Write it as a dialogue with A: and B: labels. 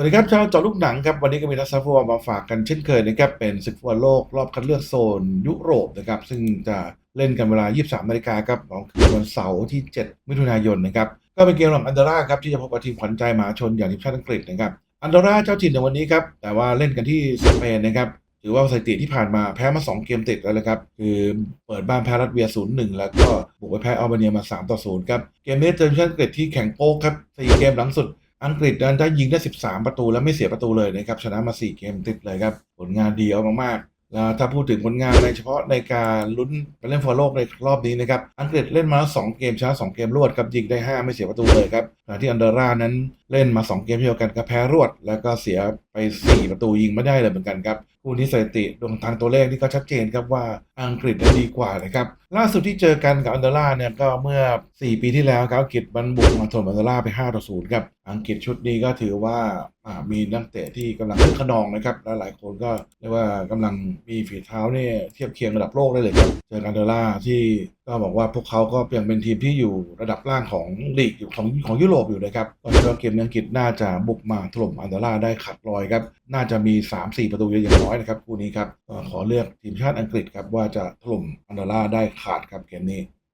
A: วัสดีครับชาวเจอลูกหนังครับวันนี้ก็มีนักซัฟฟุตบอลมาฝากกันเช่นเคยนะครับเป็นศึกฟุตบอลโลกรอบคัดเลือกโซนยุโรปนะครับซึ่งจะเล่นกันเวลา 23นาฬิกาครับของคืนวันเสาร์ที่ 7 มิถุนายนนะครับก็เป็นเกมระหว่างอันดอร่าครับที่จะพบกับทีมขวัญใจมาชนอย่างทีมชาติอังกฤษนะครับอันดอร่าเจ้าถิ่นในวันนี้ครับแต่ว่าเล่นกันที่สเปนนะครับถือว่าสถิติที่ผ่านมาแพ้มา 2 เกมติดแล้วนะครับคือเปิดบ้านแพ้รัสเวีย 0-1 แล้วก็บุกไปแพ้อัลเบเนียมา 3-0ครับเกมนี้เจอทีมชาติอังกฤษที่แข็งโป๊กครับ4เกมหลังสุด อังกฤษนั้นได้ยิงได้ 13 ประตูแล้วไม่เสียประตูเลยนะครับชนะมา 4 เกมติดเลยครับผลงานดีเอามากๆแล้วถ้าพูดถึงผลงานในเฉพาะในการลุ้นไปเล่นฟุตบอลโลกในรอบนี้นะครับอังกฤษเล่นมาแล้ว2เกมชนะ2เกมรวดครับยิงได้ 5 ไม่เสียประตูเลยครับขณะที่อันเดอร่านั้น เล่นมา 2 เกมเดียวกันก็แพ้รวด แล้วก็เสียไป 4 ประตูยิงไม่ได้เลยเหมือนกันครับคู่นี้สถิติดวงทางตัวเลขนี่ก็ชัดเจนครับว่าอังกฤษดีกว่านะครับล่าสุดที่เจอกันกับอันเดอร่าเนี่ยก็เมื่อ 4 ปีที่แล้วครับอังกฤษมันบุกมาถล่มอันเดอร่าไป5ต่อ0ครับอังกฤษชุดนี้ก็ถือว่ามีนักเตะที่กำลังขึ้นขนองนะครับและหลายคนก็เรียกว่ากำลังมีฝีเท้าเนี่ยเทียบเคียงระดับโลกได้เลยครับเจอกันอันเดอร่าที่ ก็บอกว่าพวกเขาก็ยังเป็นทีมที่อยู่ระดับล่างของลีกอยู่ของของยุโรปอยู่นะครับตอนนี้เกมอังกฤษน่าจะบุกมาถล่มอันเดอร่าได้ขัดลอยครับ น่าจะมี 3-4 ประตูอย่างน้อยนะครับคู่นี้ครับขอเลือกทีมชาติอังกฤษครับว่าจะถล่มอันเดอร่าได้ขาดครับเกมนี้